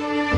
ท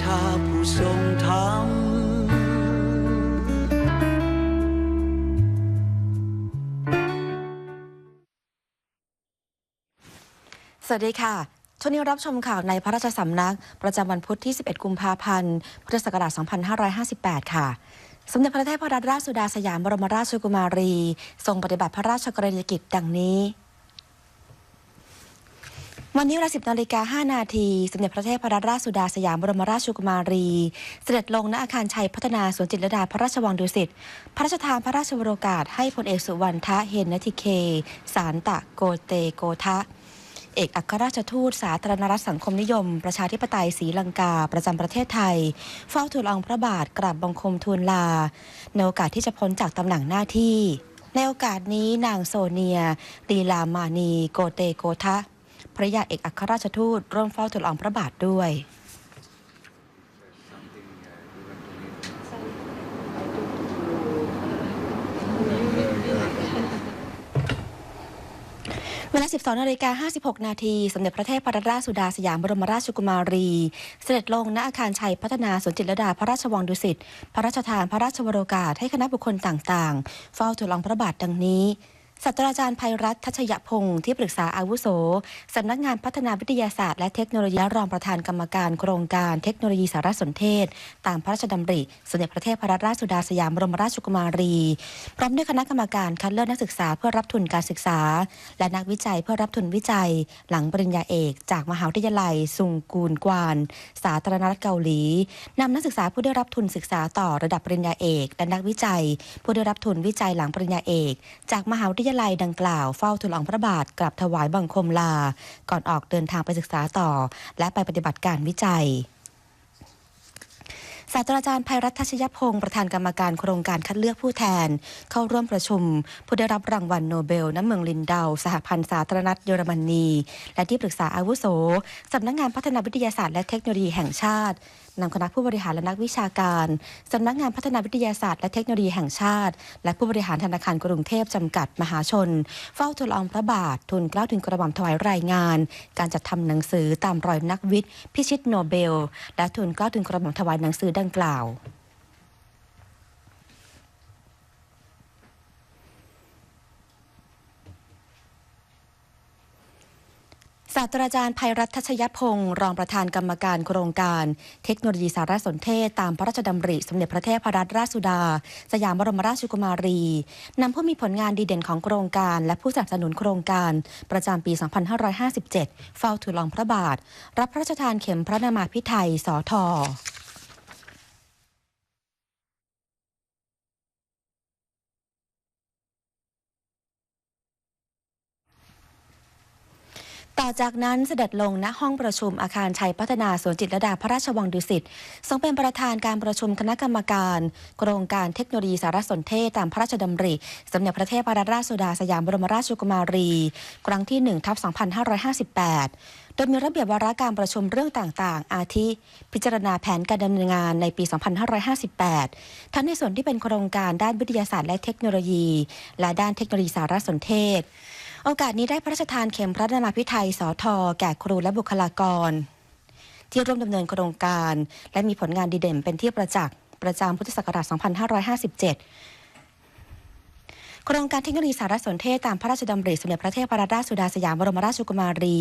ชาผู้ทรงธรรมสวัสดีค่ะช่วงนี้รับชมข่าวในพระราชสำนัก ประจำวันพุธที่ 11 กุมภาพันธ์ พุทธศักราช 2558 ค่ะ สมเด็จพระเทพรัตนราชสุดาสยามบรมราชกุมารี ทรงปฏิบัติพระราชกรณียกิจดังนี้ วันนี้เวลา 10นาฬิกา5นาที สมเด็จพระเทพรัตนราชสุดาสยามบรมราชกุมารี เสด็จลงณอาคารชัยพัฒนาสวนจิตรดาพระราชวังดุสิต พระราชทานพระราชวโรกาสให้พลเอกสุวรรณทะเฮนนทิเค สารตะโกเตโกทะ เอกอัครราชทูตสาธารณรัฐสังคมนิยม ประชาธิปไตยศรีลังกา ประจำประเทศไทย เฝ้าทูลองพระบาทกราบบังคมทูลลา ในโอกาสที่จะพ้นจากตำแหน่งหน้าที่ ในโอกาสนี้นางโซเนียลีลามานี โกเตโกทะ ภรรยาเอกอัครราชทูตร่วมเฝ้าทูลลอองพระบาทด้วย เวลา 12นาฬิกา56 นาที สมเด็จพระเทพรัตนราชสุดาสยามบรมราชกุมารี เสด็จลงณอาคารชัยพัฒนาสวนจิตรลดาพระราชวังดุสิต พระราชทานพระราชวโรกาสให้คณะบุคคลต่างๆ เฝ้าทูลละอองพระบาทดังนี้ ศาสตราจารย์ภัยรัตน์ทัชยพงศ์ที่ปรึกษาอาวุโสสำนักงานพัฒนาวิทยาศาสตร์ และเทคโนโลยีรองประธานกรรมการโครงการเทคโนโลยีสารสนเทศ ตามพระราชดำริ สมเด็จพระเทพรัตนราชสุดาสยามบรมราชกุมารี พร้อมด้วยคณะกรรมการคัดเลือกนักศึกษาเพื่อรับทุนการศึกษา และนักวิจัยเพื่อรับทุนวิจัย หลังปริญญาเอก จากมหาวิทยาลัย ซุงกูนกวาน สาธารณรัฐเกาหลีนำนักศึกษาผู้ได้รับทุนศึกษาต่อระดับปริญญาเอกและนักวิจัย ผู้ได้รับทุนวิจัยหลังปริญญาเอก จากมหาวิทยาลัยดังกล่าวเฝ้าทูลองพระบาทกลับถวายบังคมลา ก่อนออกเดินทางไปศึกษาต่อ และไปปฏิบัติการวิจัยศาสตราจารย์ภัยรัตทัชยพงศ์ประธานกรรมการโครงการคัดเลือกผู้แทน เข้าร่วมประชุม ผู้ได้รับรางวัลโนเบลน้ำเมืองลินเดาสหพันธ์สาธารณรัฐเยอรมนี และที่ปรึกษาอาวุโสสำนักงานพัฒนาวิทยาศาสตร์และเทคโนโลยีแห่งชาตินำคณะผู้บริหารและนักวิชาการสำนักงานพัฒนาวิทยาศาสตร์และเทคโนโลยีแห่งชาติ และผู้บริหารธนาคารกรุงเทพจำกัดมหาชน เฝ้าทูลองพระบาททุนเกล้าถึงกระหม่อมถวายรายงาน การจัดทำหนังสือตามรอยนักวิทย์ พิชิตโนเบล และทุนเกล้าถึงกระหม่อมถวายหนังสือดังกล่าว ศาสตราจารย์ภัยรัตน์ทัชยพงศ์รองประธานกรรมการโครงการ เทคโนโลยีสารสนเทศ ตามพระราชดำริ สมเด็จพระเทพรัตนราชสุดา สยามบรมราชกุมารีนำผู้มีผลงานดีเด่นของโครงการ และผู้สนับสนุนโครงการ ประจำปี 2557 เฝ้าถือรองพระบาท รับพระราชทานเข็มพระนามาพิไทยสอทอ ต่อจากนั้นเสด็จลงณห้องประชุมอาคารชัยพัฒนาสวนจิตรดาพระราชวังดุสิตทรงเป็นประธานการประชุมคณะกรรมการ โครงการเทคโนโลยีสารสนเทศตามพระราชดำริสมเด็จพระเทพรัตนราชสุดาสยามบรมราชกุมารี ครั้งที่1ทับ2558โดยมีระเบียบวาระการประชุมเรื่องต่างๆ อาทิ พิจารณาแผนการดำเนินงานในปี 2558 ทั้งในส่วนที่เป็นโครงการด้านวิทยาศาสตร์และเทคโนโลยี และด้านเทคโนโลยีสารสนเทศ โอกาสนี้ได้พระราชทานเข็มพระนามาพิไทยสอทอแก่ครูและบุคลากร ที่ร่วมดำเนินโครงการ และมีผลงานดีเด่นเป็นที่ประจักษ์ประจำพุทธศักราช 2557 ครงการเทคโนโลยีสารสนเทศตามพระราชดำริสมเด็จพระเทพรัตนราชสุดาสยามบรมราชกุมารี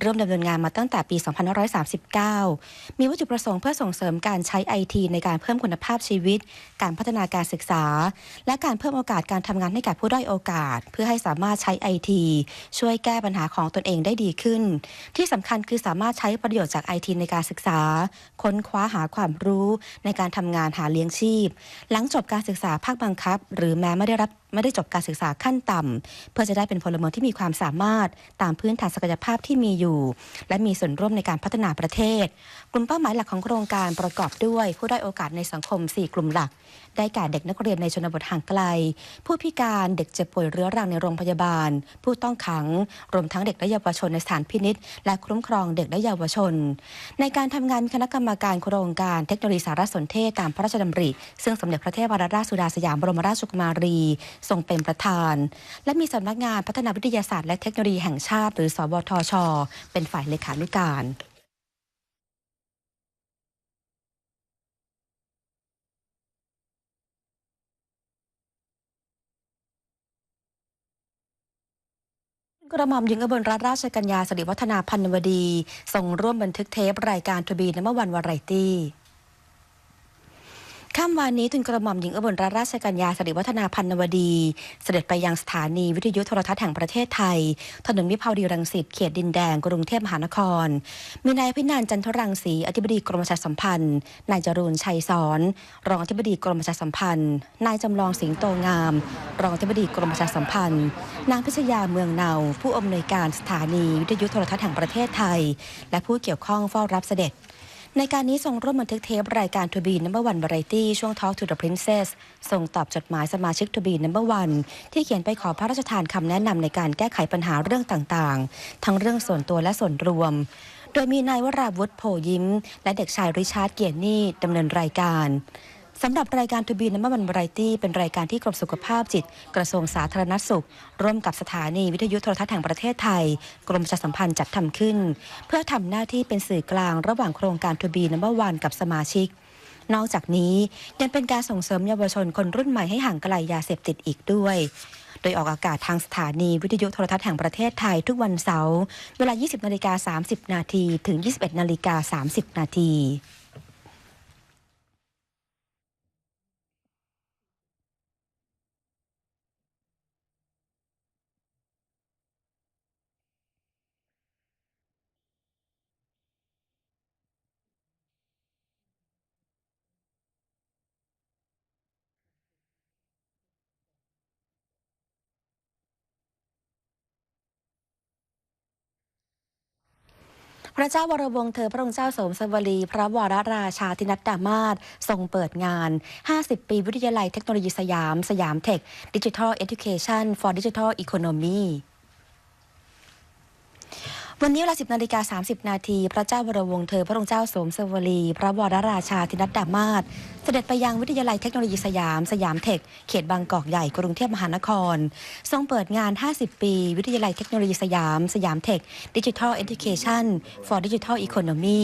เริ่มดำเนินงานมาตั้งแต่ปี 2539 มีวัตถุประสงค์เพื่อส่งเสริมการใช้ไอทีในการเพิ่มคุณภาพชีวิต การพัฒนาการศึกษา และการเพิ่มโอกาสการทำงานให้กับผู้ด้อยโอกาส เพื่อให้สามารถใช้ไอทีช่วยแก้ปัญหาของตนเองได้ดีขึ้น ที่สำคัญคือสามารถใช้ประโยชน์จากไอทีในการศึกษา ค้นคว้าหาความรู้ในการทำงานหาเลี้ยงชีพ หลังจบการศึกษาภาคบังคับ หรือแม้ไม่ได้รับ ไม่ได้จบการศึกษาขั้นต่ำเพื่อจะได้เป็นพลเมืองที่มีความสามารถตามพื้นฐานศักยภาพที่มีอยู่ และมีส่วนร่วมในการพัฒนาประเทศ กลุ่มเป้าหมายหลักของโครงการประกอบด้วย ผู้ได้โอกาสในสังคม 4 กลุ่มหลัก ได้แก่เด็กนักเรียนในชนบทห่างไกล ผู้พิการเด็กเจ็บป่วยเรื้อรังในโรงพยาบาล ผู้ต้องขัง รวมทั้งเด็กและเยาวชนในสถานพินิษและคุ้มครองเด็กและเยาวชน ในการทำงานคณะกรรมการโครงการเทคโนโลยีสารสนเทศตามพระราชดำริ ซึ่งสมเด็จพระเทพรัตนราชสุดาสยามบรมราชกุมารีทรงเป็นประธาน และมีสำนักงานพัฒนาวิทยาศาสตร์และเทคโนโลยีแห่งชาติ หรือสวทช เป็นฝ่ายเลขานุการกระหม่อมหญิงอบลรัตนราชกัญญาสิริวัฒนาพันวดี ส่งร่วมบันทึกเทปรายการทบีนเมื่อวันวาไรตี้ ค่ำวานนี้ทุนกระหม่อมหญิงอุบลรัตนราชกัญญาสิริวัฒนาพันวดี เสด็จไปยังสถานีวิทยุโทรทัศน์แห่งประเทศไทย ถนนวิภาวดีรังสิตเขตดินแดงกรุงเทพมหานคร มีนายพินันจันทรังสีอธิบดีกรมประชาสัมพันธ์ นายจรูนชัยสอนรองอธิบดีกรมประชาสัมพันธ์ นายจำลองสิงโตงาม รองอธิบดีกรมประชาสัมพันธ์ นางพิชยาเมืองเนา ผู้อำนวยการสถานีวิทยุโทรทัศน์แห่งประเทศไทย และผู้เกี่ยวข้องเฝ้ารับเสด็จ ในการนี้ทรงร่วมบันทึกเทปรายการทูบีนัมเบอร์วันวายตี้ช่วง Talk to the Princess ส่งตอบจดหมายสมาชิกทูบีนัมเบอร์วันที่เขียนไปขอพระราชทานคำแนะนำในการแก้ไขปัญหาเรื่องต่างๆ ทั้งเรื่องส่วนตัวและส่วนรวม โดยมีนายวราวุฒิโพยิ้ม และเด็กชายริชาร์ดเกียรตินี่ดำเนินรายการ สำหรับรายการทูบีน้ำมันบรายตี้เป็นรายการที่กรมสุขภาพจิต กระทรวงสาธารณสุข ร่วมกับสถานีวิทยุโทรทัศน์แห่งประเทศไทย กรมประชาสัมพันธ์จัดทำขึ้น เพื่อทำหน้าที่เป็นสื่อกลางระหว่างโครงการทูบีน้ำวันกับสมาชิก นอกจากนี้ยังเป็นการส่งเสริมเยาวชนคนรุ่นใหม่ให้ห่างไกลยาเสพติดอีกด้วยโดยออกอากาศทางสถานีวิทยุโทรทัศน์แห่งประเทศไทยทุกวันเสาร์เวลา 20นาฬิกา30 นาทีถึง 21นาฬิกา30 นาที พระเจ้าวรวงศ์เธอพระองค์เจ้าสมสวลีพระวรราชาธินัดดามาศทรงเปิดงาน 50 ปีวิทยาลัยเทคโนโลยีสยาม สยามเทคดิจิทัลเอ u c a t i o n for Digital Economy วันนี้เวลา 10นาฬิกา30 นาที พระเจ้าวรวงศ์เธอ พระองค์เจ้าสมสวลี พระวรราชาธินัดดามาศเสด็จไปยังวิทยาลัยเทคโนโลยีสยาม สยามเทค เขตบางกอกใหญ่กรุงเทพมหานคร ทรงเปิดงาน 50 ปี วิทยาลัยเทคโนโลยีสยาม สยามเทคดิจิทัลเอ u c a t i o n for Digital Economy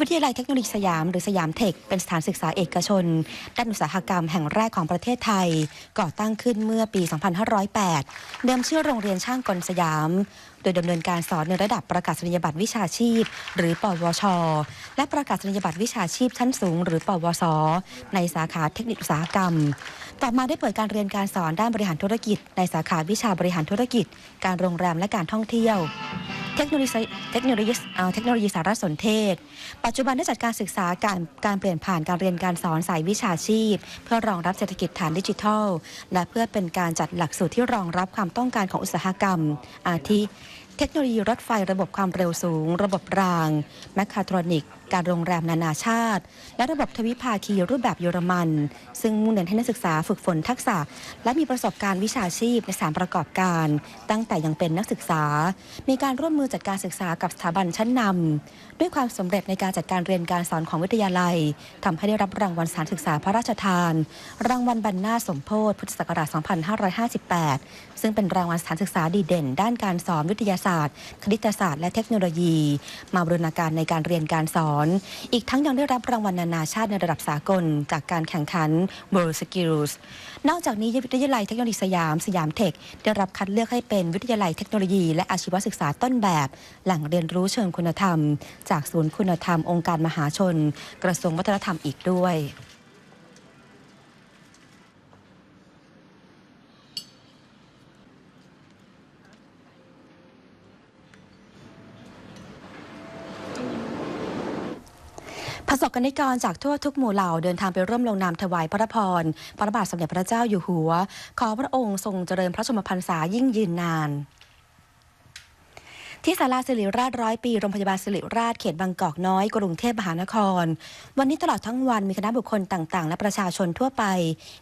วิทยาลัยเทคโนโลยีสยามหรือสยามเทค เป็นสถานศึกษาเอกชน ด้านอุตสาหกรรมแห่งแรกของประเทศไทย ก่อตั้งขึ้นเมื่อปี 2508 เดิมชื่อโรงเรียนช่างกลสยาม โดยดำเนินการสอนในระดับประกาศนียบัตรวิชาชีพ หรือปวช และประกาศนียบัตรวิชาชีพชั้นสูง หรือปวส ในสาขาเทคนิคอุตสาหกรรม ต่อมาได้เปิดการเรียนการสอนด้านบริหารธุรกิจ ในสาขาวิชาบริหารธุรกิจ การโรงแรมและการท่องเที่ยว เทคโนโลยีเทคโนโลยีเอ่อเทคโนโลยีสารสนเทศ ปัจจุบันได้จัดการศึกษาการการเปลี่ยนผ่านการเรียนการสอนสายวิชาชีพ เพื่อรองรับเศรษฐกิจฐานดิจิทัล และเพื่อเป็นการจัดหลักสูตรที่รองรับความต้องการของอุตสาหกรรม อาทิ เทคโนโลยีรถไฟระบบความเร็วสูง ระบบราง แมคคาทรอนิก การโรงแรมนานาชาติ และระบบทวิภาคีรูปแบบเยอรมัน ซึ่งมุ่งเน้นให้นักศึกษาฝึกฝนทักษะ และมีประสบการณ์วิชาชีพในสถานประกอบการ ตั้งแต่ยังเป็นนักศึกษา มีการร่วมมือจัดการศึกษากับสถาบันชั้นนำด้วยความสำเร็จในการจัดการเรียนการสอนของวิทยาลัยทำให้ได้รับรางวัลสถานศึกษาพระราชทาน รางวัลบรรณาสมโพธิพุทธศักราช 2558 ซึ่งเป็นรางวัลสถานศึกษาดีเด่น ด้านการสอนวิทยาศาสตร์ คณิตศาสตร์และเทคโนโลยี มาบูรณาการในการเรียนการสอนอีกทั้งยังได้รับรางวัลนานาชาติในระดับสากล จากการแข่งขัน World Skills นอกจากนี้วิทยาลัยเทคโนโลยีสยามสยามเทค ได้รับคัดเลือกให้เป็นวิทยาลัยเทคโนโลยี และอาชีวศึกษาต้นแบบ แหล่งเรียนรู้เชิงคุณธรรม จากศูนย์คุณธรรมองค์การมหาชน กระทรวงวัฒนธรรมอีกด้วย ประสบกนิกรจากทั่วทุกหมู่เหล่าเดินทางไปร่วมลงนามถวายพระพร พระบาทสมเด็จพระเจ้าอยู่หัว ขอพระองค์ทรงเจริญพระชนมพรรษายิ่งยืนนาน ที่ศาลาสิริราชร้อยปีโรงพยาบาลสิริราชเขตบางกอกน้อยกรุงเทพมหานคร วันนี้ตลอดทั้งวันมีคณะบุคคลต่างๆ และประชาชนทั่วไป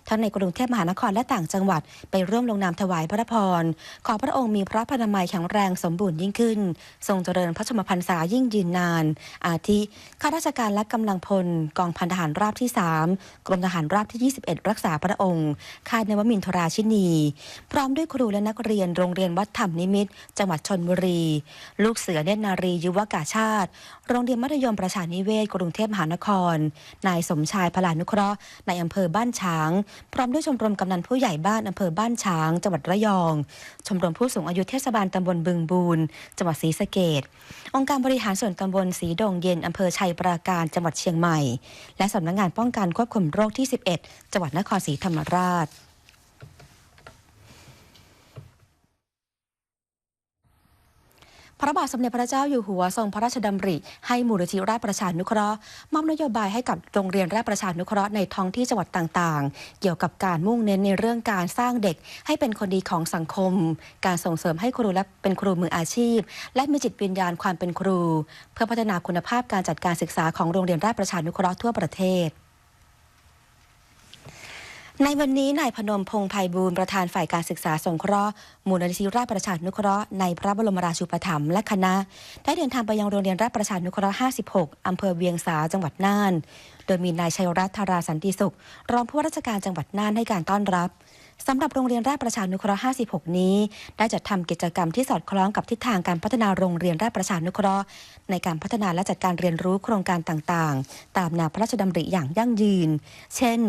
ทั้งในกรุงเทพมหานครและต่างจังหวัดไปร่วมลงนามถวายพระพร ขอพระองค์มีพระพนามัยแข็งแรงสมบูรณ์ยิ่งขึ้น ทรงเจริญพระชมพรรษายิ่งยืนนาน อาทิข้าราชการและกำลังพลกองพันทหารราบที่ 3 กรมทหารราบที่ 21 รักษาพระองค์ค่ายนวมินทราชินี พร้อมด้วยครูและนักเรียนโรงเรียนวัดธรรมนิมิตจังหวัดชนบุรีลูกเสือเนตรนารียุวกาชาติ โรงเรียนมัธยมประชานิเวศกรุงเทพมหานคร นายสมชายพลานุเคราะห์ในอำเภอบ้านช้าง พร้อมด้วยชมรมกำนันผู้ใหญ่บ้านอำเภอบ้านช้าง จังหวัดระยอง ชมรมผู้สูงอายุเทศบาลตำบลบึงบูนจังหวัดศรีสะเกดองค์การบริหารส่วนตำบลสีดงเย็นอำเภอชัยปราการจังหวัดเชียงใหม่ และสำนักงานป้องกันควบคุมโรคที่ 11 จังหวัดนครศรีธรรมราช พระบาทสมเด็จพระเจ้าอยู่หัวทรงพระราชดำริ ให้มูลนิธิราชประชานุเคราะห์มอบนโยบายให้กับโรงเรียนราชประชานุเคราะห์ในท้องที่จังหวัดต่างๆ เกี่ยวกับการมุ่งเน้นในเรื่องการสร้างเด็ก ให้เป็นคนดีของสังคม การส่งเสริมให้ครูและเป็นครูมืออาชีพ และมีจิตวิญญาณความเป็นครู เพื่อพัฒนาคุณภาพการจัดการศึกษาของโรงเรียนราชประชานุเคราะห์ทั่วประเทศ ในวันนี้นายพนมพงษ์ไพบูลย์ประธานฝ่ายการศึกษาสงเคราะห์มูลนิธิราชประชานุเคราะห์ในพระบรมราชูปถัมภ์และคณะ ได้เดินทางไปยังโรงเรียนราชประชานุเคราะห์ 56 อำเภอเวียงสาจังหวัดน่าน โดยมีนายชัยรัตน์ธาราสันติสุข รองผู้ว่าราชการจังหวัดน่านให้การต้อนรับ สำหรับโรงเรียนราชประชานุเคราะห์ 56 นี้ ได้จัดทำกิจกรรมที่สอดคล้องกับทิศทางการพัฒนาโรงเรียนราชประชานุเคราะห์ ในการพัฒนาและจัดการเรียนรู้โครงการต่างๆ ตามแนวพระราชดำริอย่างยั่งยืน เช่น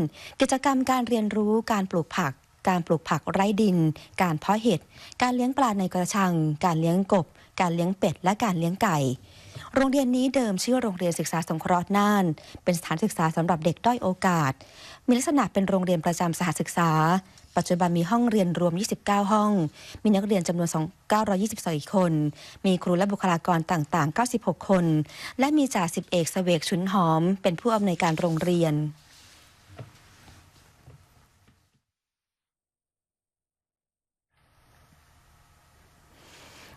กิจกรรมการเรียนรู้การปลูกผัก การปลูกผักไร้ดิน การเพาะเห็ด การเลี้ยงปลาในกระชัง การเลี้ยงกบ การเลี้ยงเป็ด และการเลี้ยงไก่ โรงเรียนนี้เดิมชื่อโรงเรียนศึกษาสงเคราะห์น่าน เป็นสถานศึกษาสำหรับเด็กด้อยโอกาส มีลักษณะเป็นโรงเรียนประจำสถานศึกษา ปัจจุบันมีห้องเรียนรวม 29 ห้อง มีนักเรียนจำนวน2 922 คน มีครูและบุคลากรต่าง ๆ 96 คน และมีจ่าสิบเอกเสวกชุนหอม เป็นผู้อำนวยการโรงเรียน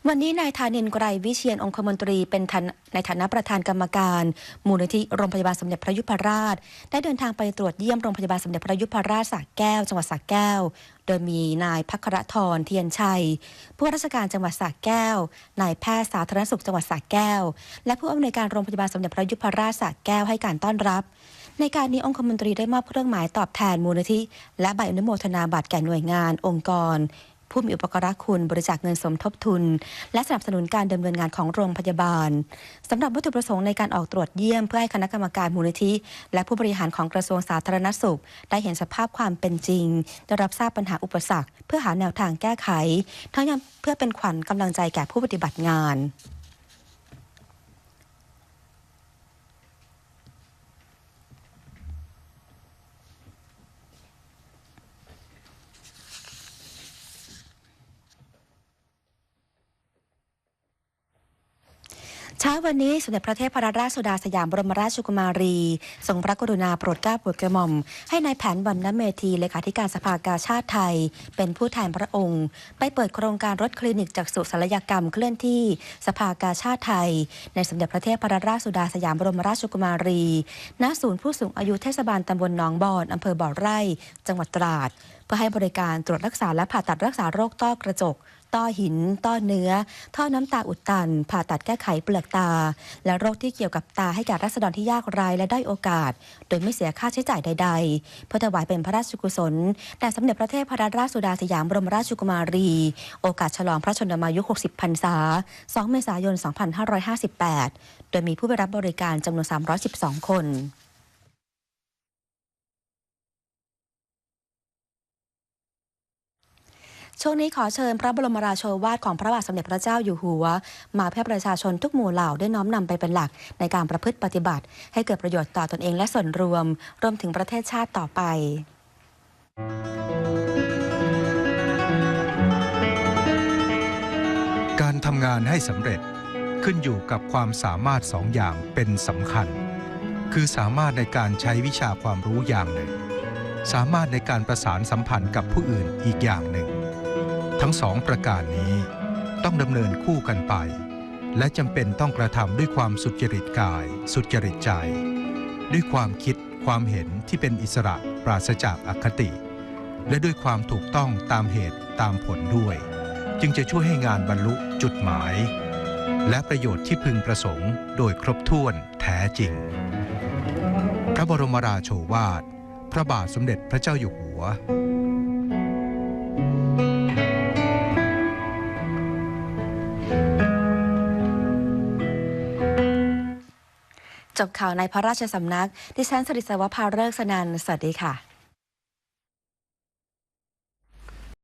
วันนี้นายธานินทร์ไกรวิเชียนองคมนตรีเป็นนในฐานะประธานกรรมการ มูลนิธิโรงพยาบาลสมเด็จพระยุพราช ได้เดินทางไปตรวจเยี่ยมโรงพยาบาลสมเด็จพระยุพราชสระแก้ว จังหวัดสระแก้ว โดยมีนายพัครทรเทียนชัย ผู้ราชการจังหวัดสระแก้ว นายแพทย์สาธารณสุขจังหวัดสระแก้ว และผู้อำนวยการโรงพยาบาลสมเด็จพระยุพราชสระแก้วให้การต้อนรับในการนี้องคมนตรีได้มอบเครื่องหมายตอบแทนมูลนิธิ และใบอนุโมทนาบัตรแก่หน่วยงาน องค์กร ผู้มีอุปการะคุณบริจาคเงินสมทบทุน และสนับสนุนการดำเนินงานของโรงพยาบาลสำหรับวัตถุประสงค์ในการออกตรวจเยี่ยมเพื่อให้คณะกรรมการมูลนิธิ และผู้บริหารของกระทรวงสาธารณสุข ได้เห็นสภาพความเป็นจริง ได้รับทราบปัญหาอุปสรรค เพื่อหาแนวทางแก้ไข ทั้งยังเพื่อเป็นขวัญกำลังใจแก่ผู้ปฏิบัติงาน เช้าวันนี้สมเด็จพระเทพรัตนราชสุดาสยามบรมราชกุมารี ทรงพระกรุณาโปรดเกล้าโปรดกระหม่อม ให้นายแผนบรรณเมธีเลขาธิการสภากาชาติไทย เป็นผู้แทนพระองค์ ไปเปิดโครงการรถคลินิกจากสุศัลยกรรมเคลื่อนที่สภากาชาติไทย ในสมเด็จพระเทพรัตนราชสุดาสยามบรมราชกุมารีณศูนย์ผู้สูงอายุเทศบาลตำบลหนองบอนอำเภอบ่อไร่ จังหวัดตราดเพื่อให้บริการตรวจรักษาและผ่าตัดรักษาโรคต้อกระจก ต้อหิน ต้อเนื้อ ท่อน้ำตาอุดตัน ผ่าตัดแก้ไขเปลือกตา และโรคที่เกี่ยวกับตาให้แก่รัษฎรที่ยากไร้และได้โอกาส โดยไม่เสียค่าใช้จ่ายใด ๆ เพื่อถวายเป็นพระราชกุศลแด่สมเด็จพระเทพรัตนราชสุดาสยามบรมราชกุมารี โอกาสฉลองพระชนมายุ 60 พรรษา 2 เมษายน 2558 โดยมีผู้ไปรับบริการจำนวน 312 คน ช่วงนี้ขอเชิญพระบรมราโชวาทของพระบาทสมเด็จพระเจ้าอยู่หัว มาเพื่อประชาชนทุกหมู่เหล่าได้น้อมนำไปเป็นหลักในการประพฤติปฏิบัติ ให้เกิดประโยชน์ต่อตนเองและส่วนรวม รวมถึงประเทศชาติต่อไป การทำงานให้สำเร็จขึ้นอยู่กับความสามารถสองอย่างเป็นสำคัญ คือสามารถในการใช้วิชาความรู้อย่างหนึ่ง สามารถในการประสานสัมพันธ์กับผู้อื่นอีกอย่างหนึ่ง ทั้งสองประการนี้ต้องดำเนินคู่กันไป และจำเป็นต้องกระทำด้วยความสุจริตกาย สุจริตใจ ด้วยความคิดความเห็นที่เป็นอิสระปราศจากอคติ และด้วยความถูกต้องตามเหตุตามผลด้วย จึงจะช่วยให้งานบรรลุจุดหมาย และประโยชน์ที่พึงประสงค์โดยครบถ้วนแท้จริง พระบรมราโชวาท พระบาทสมเด็จพระเจ้าอยู่หัว จบข่าวในพระราชสำนัก ดิฉันสริศวภาเริกสนันสวัสดีค่ะ